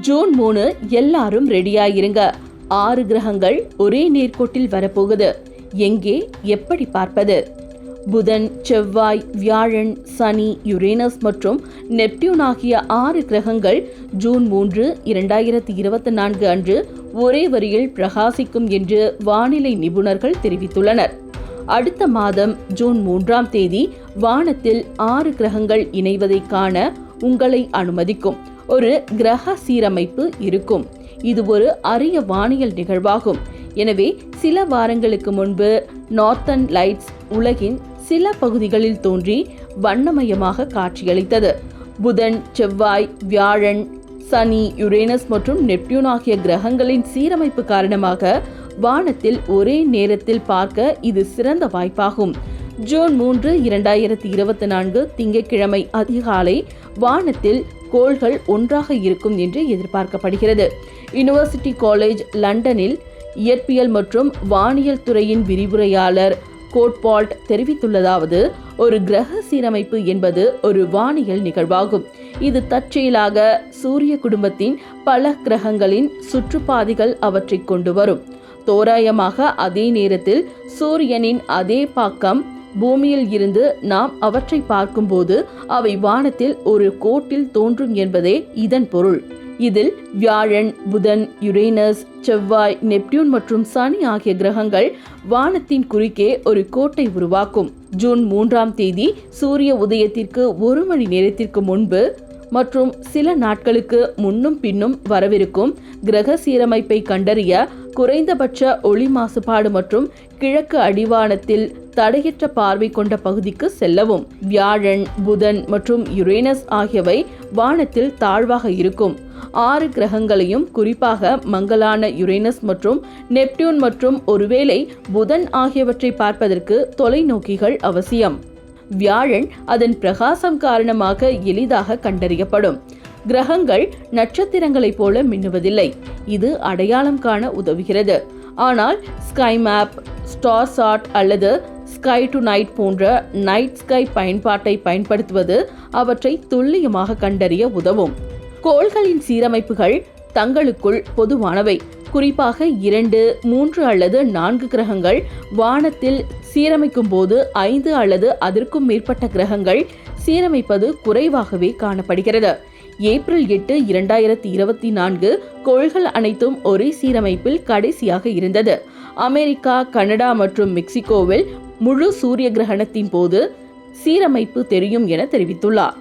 June மூணு எல்லாரும் ரெடியாயிருங்க. ஆறு கிரகங்கள் ஒரே நேர்கோட்டில் வரப்போகுது. எங்கே எப்படி பார்ப்பது? புதன் செவ்வாய் வியாழன் சனி யுரேனஸ் மற்றும் நெப்டியூன் ஆகிய ஆறு கிரகங்கள் ஜூன் மூன்று இரண்டாயிரத்தி இருபத்தி நான்கு அன்று ஒரே வரியில் பிரகாசிக்கும் என்று வானிலை நிபுணர்கள் தெரிவித்துள்ளனர். அடுத்த மாதம் ஜூன் மூன்றாம் தேதி வானத்தில் ஆறு கிரகங்கள் இணைவதை காண உங்களை அனுமதிக்கும். ஒரு கிரக சீரமைப்பு இருக்கும். இது ஒரு அரிய வானியல் நிகழ்வாகும். எனவே சில வாரங்களுக்கு முன்பு நார்த்தன் லைட்ஸ் உலகின் சில பகுதிகளில் தோன்றி வண்ணமயமாக காட்சியளித்தது. புதன் செவ்வாய் வியாழன் சனி யுரேனஸ் மற்றும் நெப்டியூன் ஆகிய கிரகங்களின் சீரமைப்பு காரணமாக வானத்தில் ஒரே நேரத்தில் பார்க்க இது சிறந்த வாய்ப்பாகும். ஜூன் மூன்று இரண்டாயிரத்தி இருபத்தி நான்கு திங்கட்கிழமை அதிகாலை வானத்தில் கோள்கள் ஒன்றாக இருக்கும் என்று எதிர்பார்க்கப்படுகிறது. யுனிவர்சிட்டி காலேஜ் லண்டனில் இயற்பியல் மற்றும் வானியல் துறையின் விரிவுரையாளர் கோட்பால்ட் தெரிவித்துள்ளதாவது ஒரு கிரக சீரமைப்பு என்பது ஒரு வானியல் நிகழ்வாகும். இது தற்செயலாக சூரிய குடும்பத்தின் பல கிரகங்களின் சுற்றுப்பாதைகள் அவற்றை கொண்டு வரும். தோராயமாக அதே நேரத்தில் சூரியனின் அதே பாக்கம் பூமியில் இருந்து நாம் அவற்றை பார்க்கும்போது அவை வானத்தில் ஒரு கோட்டில் தோன்றும் என்பதே இதன் பொருள். இதில் வியாழன் புதன் யுரேனஸ் செவ்வாய் நெப்டியூன் மற்றும் சனி ஆகிய கிரகங்கள் வானத்தின் குறுக்கே ஒரு கோட்டை உருவாக்கும். ஜூன் மூன்றாம் தேதி சூரிய உதயத்திற்கு ஒரு மணி நேரத்திற்கு முன்பு மற்றும் சில நாட்களுக்கு முன்னும் பின்னும் வரவிருக்கும் கிரக சீரமைப்பை கண்டறிய குறைந்தபட்ச ஒளி மாசுபாடு மற்றும் கிழக்கு அடிவானத்தில் தடையற்ற பார்வை கொண்ட பகுதிக்கு செல்லவும். வியாழன் புதன் மற்றும் யுரேனஸ் ஆகியவை வானத்தில் தாழ்வாக இருக்கும். ஆறு கிரகங்களையும் குறிப்பாக மங்கலான யுரேனஸ் மற்றும் நெப்டியூன் மற்றும் ஒருவேளை புதன் ஆகியவற்றை பார்ப்பதற்கு தொலைநோக்கிகள் அவசியம். வியாழன் அதன் பிரகாசம் காரணமாக எளிதாக கண்டறியப்படும். கிரகங்கள் நட்சத்திரங்களைப் போல மின்னுவதில்லை. இது அடையாளம் காண உதவுகிறது. ஆனால் ஸ்கை மேப் ஸ்டார் சாட் அல்லது ஸ்கை டு நைட் போன்ற நைட் ஸ்கை பயன்பாட்டை பயன்படுத்துவது அவற்றை துல்லியமாக கண்டறிய உதவும். கோள்களின் சீரமைப்புகள் தங்களுக்குள் பொதுவானவை. குறிப்பாக இரண்டு மூன்று அல்லது நான்கு கிரகங்கள் வானத்தில் சீரமைக்கும் போது ஐந்து அல்லது அதற்கும் மேற்பட்ட கிரகங்கள் சீரமைப்பது குறைவாகவே காணப்படுகிறது. ஏப்ரல் எட்டு இரண்டாயிரத்தி இருபத்தி நான்கு கோள்கள் அனைத்தும் ஒரே சீரமைப்பில் கடைசியாக இருந்தது. அமெரிக்கா கனடா மற்றும் மெக்சிகோவில் முழு சூரிய கிரகணத்தின் போது சீரமைப்பு தெரியும் என தெரிவித்துள்ளார்.